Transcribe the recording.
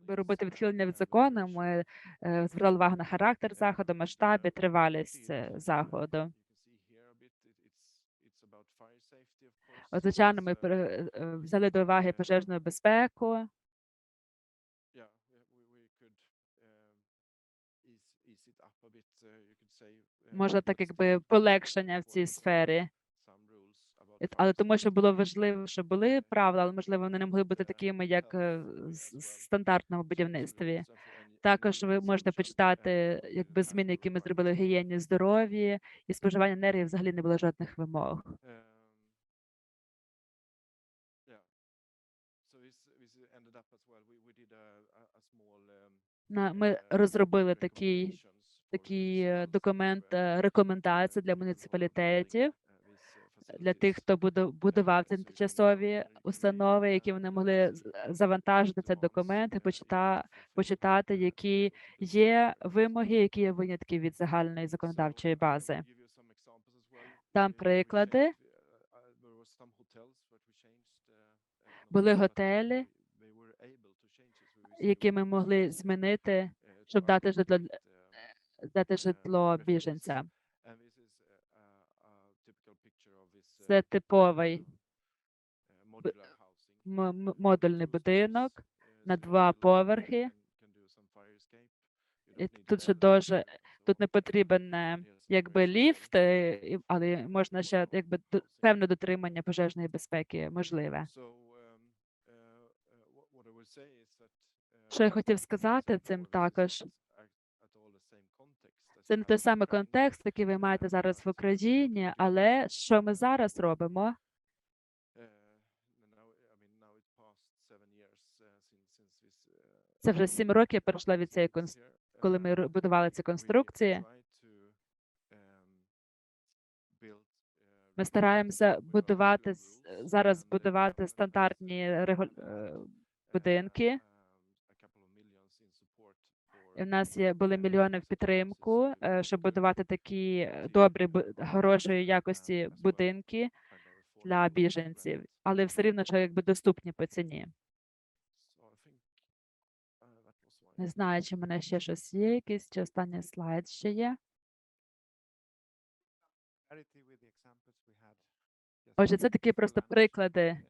якби робити відхилення від закону, ми е, звертали увагу на характер заходу, масштаб і тривалість е, заходу. От, звичайно, ми е, взяли до уваги пожежну безпеку. Може, так якби полегшення в цій сфері. Але тому, що було важливо, що були правила, але можливо вони не могли бути такими, як е, в с- стандартному будівництві. Також ви можете почитати, якби зміни, які ми зробили в гігієні здоров'я і споживання енергії взагалі не було жодних вимог. Ми розробили такий, такий е, документ е, рекомендацій для муніципалітетів, для тих, хто буду- будував ці тимчасові установи, які вони могли завантажити цей документ і почита, почитати, які є вимоги, які є винятки від загальної законодавчої бази. Там приклади. Були готелі, які ми могли змінити, щоб дати житло дати житло біженцям. Це типовий модульний будинок на два поверхи. І тут ще дуже тут не потрібен е, якби ліфт, е, але можна ще якби певне дотримання пожежної безпеки можливе. Що я хотів сказати цим також, це не той самий контекст, який ви маєте зараз в Україні, але що ми зараз робимо? Це вже сім років пройшло від цієї конс- коли ми будували ці конструкції. Ми стараємося будувати зараз будувати стандартні регу- е, будинки. В нас є були мільйони в підтримку, е, щоб будувати такі е, добрі, хорошої якості будинки для біженців, але все рівно що якби доступні по ціні. Не знаю, чи в мене ще щось є, якийсь чи останній слайд ще є. Отже, це такі просто приклади